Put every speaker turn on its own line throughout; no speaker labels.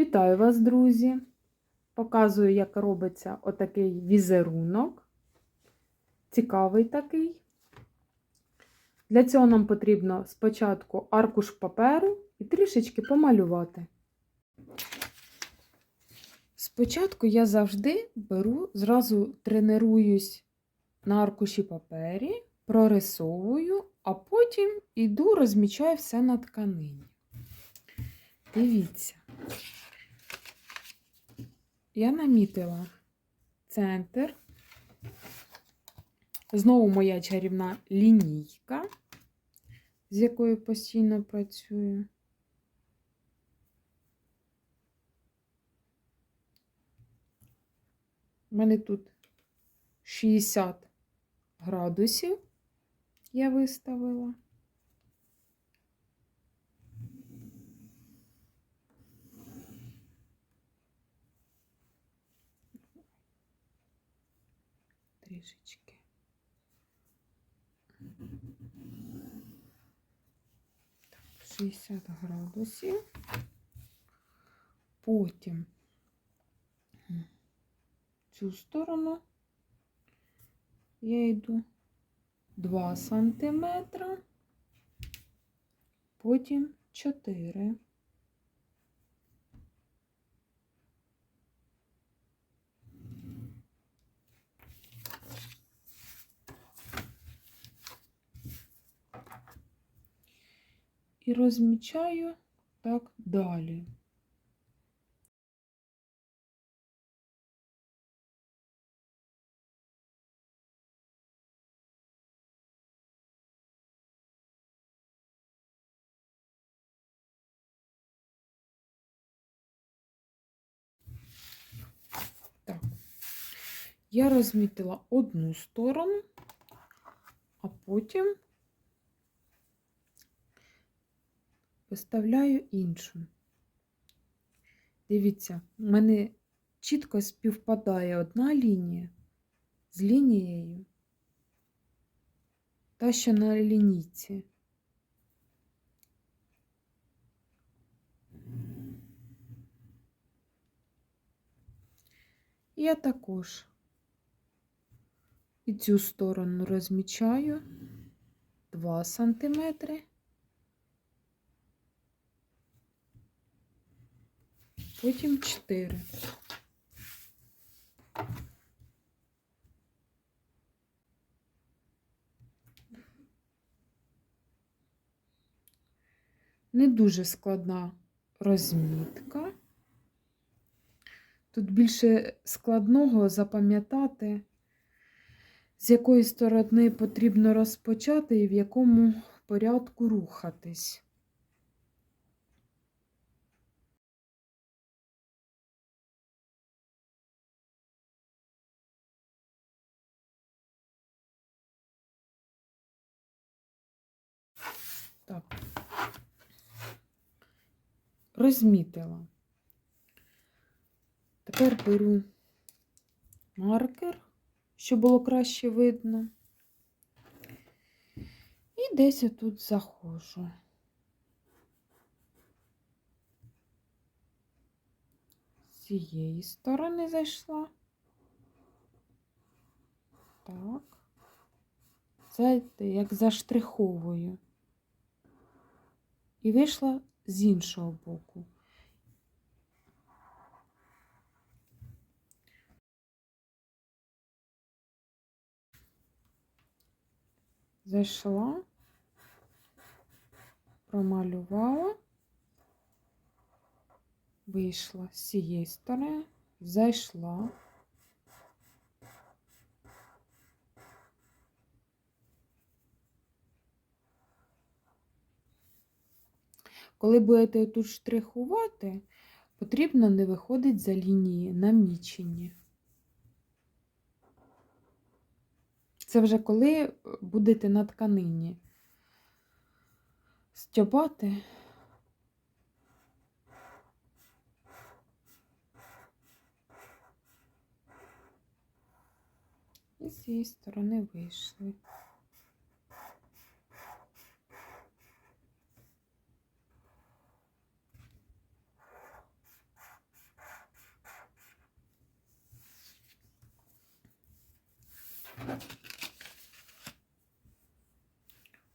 Вітаю вас, друзі! Показую, як робиться отакий візерунок. Цікавий такий. Для цього нам потрібно спочатку аркуш паперу і трішечки помалювати. Спочатку я завжди беру, зразу тренуюсь на аркуші папері, прорисовую, а потім іду, розмічаю все на тканині. Дивіться. Я намітила центр. Знову моя чарівна лінійка, з якою постійно працюю. У мене тут 60 градусів я виставила. Трішечки. Так, 60 градусів. Потім цю сторону я йду 2 сантиметра, потім 4. І розмічаю так далі. Так. Я розмітила одну сторону, а потім виставляю іншу. Дивіться, в мене чітко співпадає одна лінія з лінією, та що на лінійці. Я також і цю сторону розмічаю 2 сантиметри. Потім 4. Не дуже складна розмітка. Тут більше складного запам'ятати, з якої сторони потрібно розпочати і в якому порядку рухатись. Так, розмітила. Тепер беру маркер, щоб було краще видно. І десь тут заходжу. З цієї сторони зайшла. Так. Знаєте, як заштриховую. І вийшла з іншого боку. Зайшла, промалювала, вийшла з цієї сторони, зайшла. Коли будете тут штрихувати, потрібно не виходити за лінії намічені. Це вже коли будете на тканині стьобати. І з цієї сторони вийшли.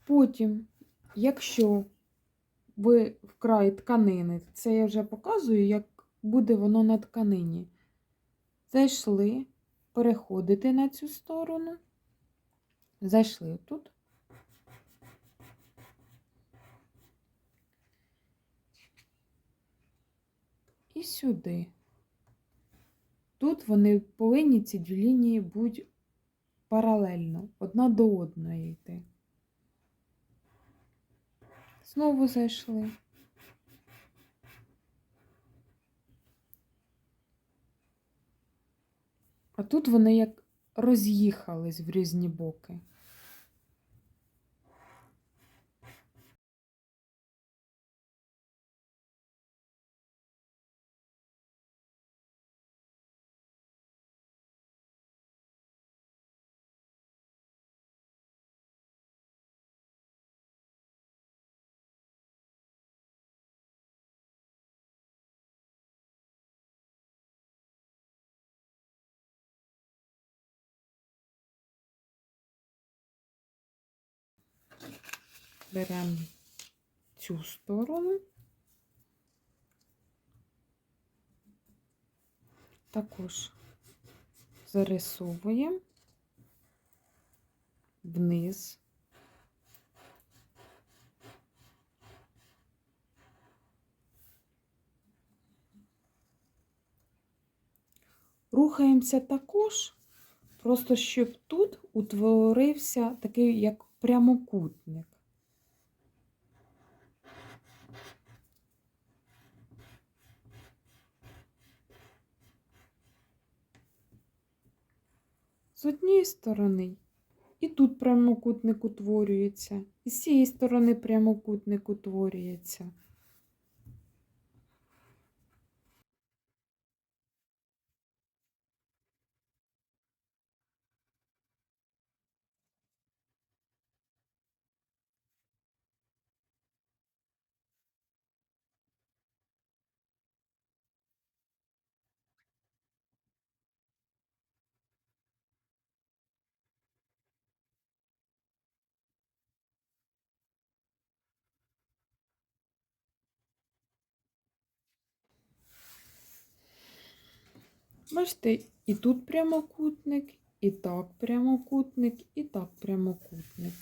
Потім, якщо ви в край тканини, це я вже показую, як буде воно на тканині. Зайшли, переходите на цю сторону, зайшли тут. І сюди. Тут вони повинні ці дві лінії бути паралельно, одна до одної йти. Знову зайшли. А тут вони як роз'їхались в різні боки. Беремо цю сторону. Також зарисовуємо вниз. Рухаємося також, просто щоб тут утворився такий як прямокутник. З однієї сторони і тут прямокутник утворюється, і з цієї сторони прямокутник утворюється. Бачите, і тут прямокутник, і так прямокутник, і так прямокутник.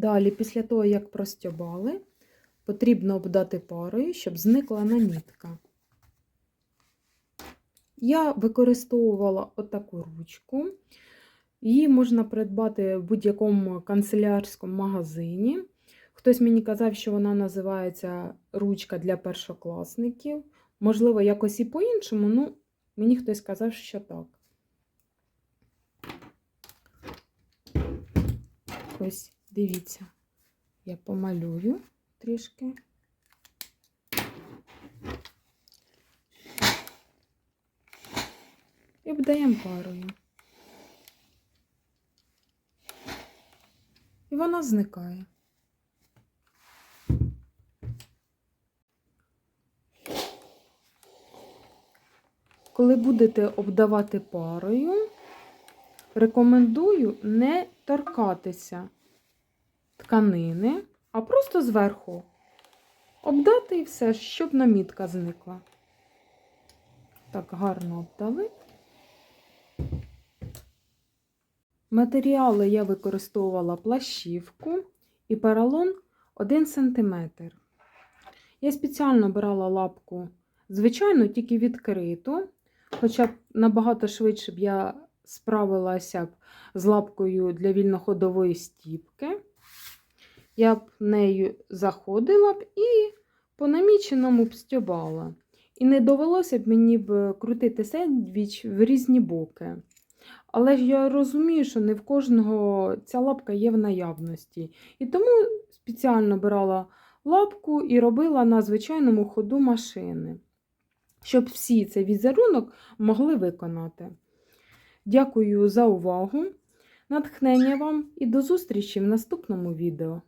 Далі, після того, як простьобали, потрібно обдати парою, щоб зникла намітка. Я використовувала отаку ручку. Її можна придбати в будь-якому канцелярському магазині. Хтось мені казав, що вона називається ручка для першокласників. Можливо, якось і по-іншому, ну, мені хтось сказав, що так. Ось, дивіться, я помалюю трішки. І обдаємо парою. І вона зникає. Коли будете обдавати парою, рекомендую не торкатися тканини, а просто зверху обдати і все, щоб намітка зникла. Так, гарно обдали. Матеріали я використовувала плащівку і поролон 1 см. Я спеціально брала лапку, звичайно, тільки відкриту, хоча б набагато швидше б я справилася б з лапкою для вільноходової стіпки. Я б нею заходила б і по наміченому б стьобала. І не довелося б мені б крутити сендвіч в різні боки. Але ж я розумію, що не в кожного ця лапка є в наявності. І тому спеціально брала лапку і робила на звичайному ходу машини, щоб всі цей візерунок могли виконати. Дякую за увагу, натхнення вам і до зустрічі в наступному відео.